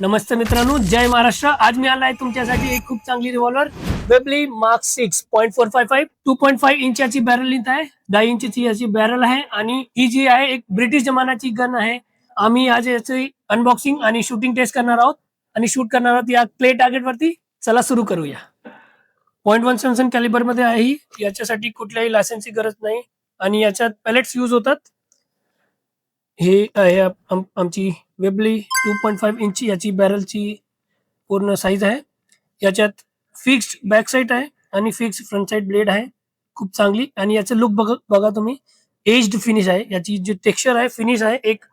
नमस्ते मित्रांनो जय महाराष्ट्र. आज मी आलाय तुमच्यासाठी एक खूप चांगली revolver Webley mark six point four five five two point five इंचाची barrel length आहे दहा इंचची याची बॅरल आहे आणि ही जी आहे एक ब्रिटिश जमानाची गन आहे. आम्ही आज याची अनबॉक्सिंग आणि शूटिंग टेस्ट करणार आहोत. आणि शूट करणार आहोत या क्ले टार्गेट वरती. चला सुरू करूया. पॉईंट वन सेव्हन कॅलिबरमध्ये आहे ही. याच्यासाठी कुठल्याही लायसन्सची गरज नाही. आणि याच्यात पॅलेट्स यूज होतात. हे आहे आम- आमची वेबली टू पॉईंट फाईव्ह इंची याची बॅरलची पूर्ण साईज आहे. याच्यात फिक्स्ड बॅक साईड आहे आणि फिक्स्ड फ्रंट साईड ब्लेड आहे. खूप चांगली आणि याचं लुक बघ बघा तुम्ही. एज्ड फिनिश आहे. याची जी टेक्स्चर आहे फिनिश आहे. एक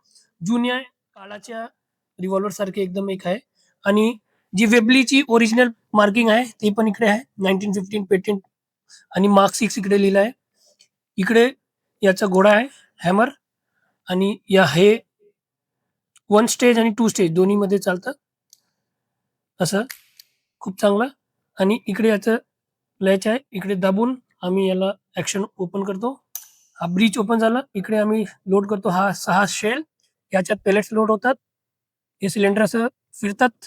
जुन्या काळाच्या रिव्हॉल्वर सारखे एकदम एक आहे. आणि जी वेबलीची ओरिजिनल मार्किंग आहे ती पण इकडे आहे. नाईन्टीन फिफ्टीन पेटेंट आणि मार्क सिक्स इकडे लिहिलं आहे. इकडे याचा घोडा आहे. हॅमर आणि या हे वन स्टेज आणि टू स्टेज दोन्ही मध्ये चालतं. असं खूप चांगलं. आणि इकडे याचं लयच आहे. इकडे दाबून आम्ही याला ऍक्शन ओपन करतो. हा ब्रिज ओपन झाला. इकडे आम्ही लोड करतो हा सहा शेल याच्यात पेलेट्स लोड होतात. हे सिलेंडर असं फिरतात.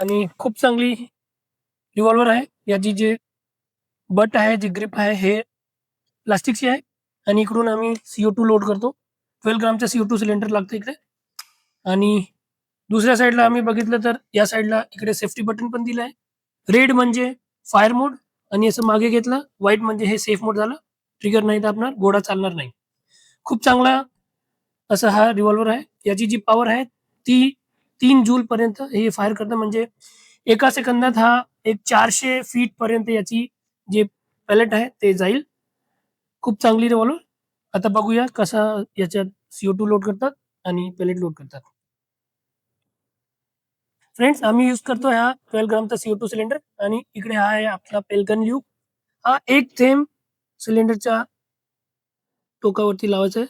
आणि खूप चांगली रिव्हॉल्वर आहे. याची जे बट आहे जे ग्रिप आहे हे प्लास्टिकची आहे. आणि इकडून आम्ही सीओ टू लोड करतो. Twelve C CO two cylinder लागतं इकडे. आणि दुसऱ्या साईडला आम्ही बघितलं तर या साईडला इकडे सेफ्टी बटन पण दिलं आहे रेड म्हणजे फायर मोड आणि असं मागे घेतलं व्हाईट म्हणजे हे सेफ मोड झालं. ट्रिगर नाही दाबणार घोडा चालणार नाही. खूप चांगला असा हा रिव्हॉल्वर आहे. याची जी पॉवर आहे ती तीन जूल पर्यंत हे फायर करतं. म्हणजे एका सेकंदात हा एक चारशे फीट पर्यंत याची जे पॅलेट आहे ते जाईल. खूप चांगली रिव्हॉल्वर आता बघूया कसा याच्यात सीओ टू लोड करतात आणि पेलेट लोड करतात. फ्रेंड्स आम्ही यूज करतो हा ट्वेल्व ग्रामचा सीओ टू सिलेंडर आणि इकडे हा आहे आपला पेलकन ल्यूक हा एक थेंब सिलेंडरच्या टोकावरती लावायचा आहे.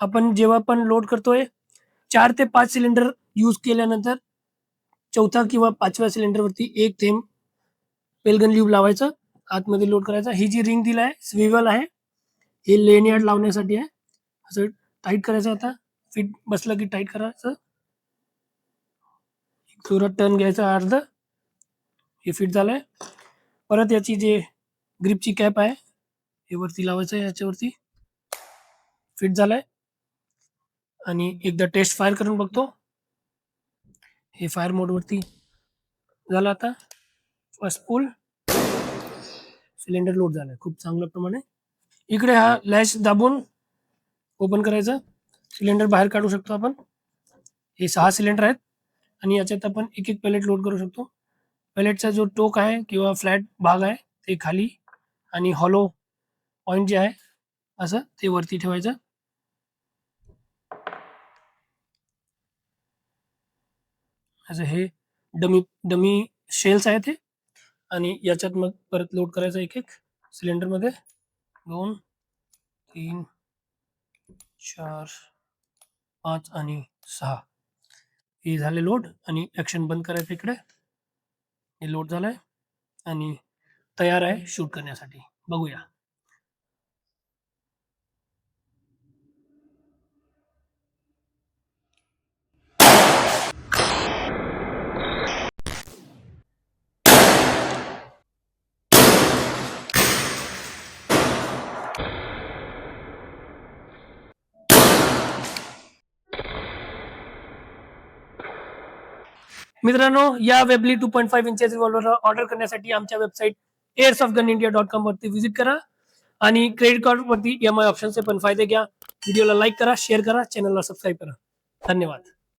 आपण जेव्हा पण लोड करतोय चार ते पाच सिलेंडर यूज केल्यानंतर चौथा किंवा पाचव्या सिलेंडरवरती एक थेंब पेलगन ल्यूब लावायचं आतमध्ये लोड करायचा. ही जी रिंग दिला आहे स्विवल आहे हे लेनयार्ड लावण्यासाठी आहे. असं टाईट करायचं आता. फिट बसलं की टाईट करायचं. जोरात टर्न घ्यायचा अर्ध. हे फिट झालंय. परत याची जे ग्रिपची कॅप आहे हे वरती लावायचं आहे याच्यावरती. फिट झालंय. आणि एकदा टेस्ट फायर करून बघतो. हे फायर मोडवरती झालं आता. फर्स्ट पूल सिलेंडर लोड झालाय. खूप चांगल्या प्रमाणे. इकडे हा लॅश दाबून ओपन करायचं. सिलेंडर बाहेर काढू शकतो आपण. हे सहा सिलेंडर आहेत. आणि याच्यात आपण एक एक पॅलेट लोड करू शकतो. पॅलेटचा जो टोक आहे किंवा फ्लॅट भाग आहे ते खाली आणि हॉलो पॉइंट जे आहे असं ते वरती ठेवायचं. असं हे डमी डमी शेल्स आहेत हे आणि याच्यात मग परत लोड करायचं एक एक सिलेंडरमध्ये. दोन तीन चार पाच आणि सहा. हे झाले लोड आणि ॲक्शन बंद करायचं इकडे. हे लोड झालंय आणि तयार आहे शूट करण्यासाठी. बघूया. मित्रांनो या Webley two point five inches revolver order करण्यासाठी आमच्या website airs of gun India dot com वरती व्हिजिट करा आणि क्रेडिट कार्ड वरती एम आय ऑप्शनचे पण फायदे घ्या. व्हिडिओला लाईक करा शेअर करा चॅनलला सबस्क्राईब करा. धन्यवाद.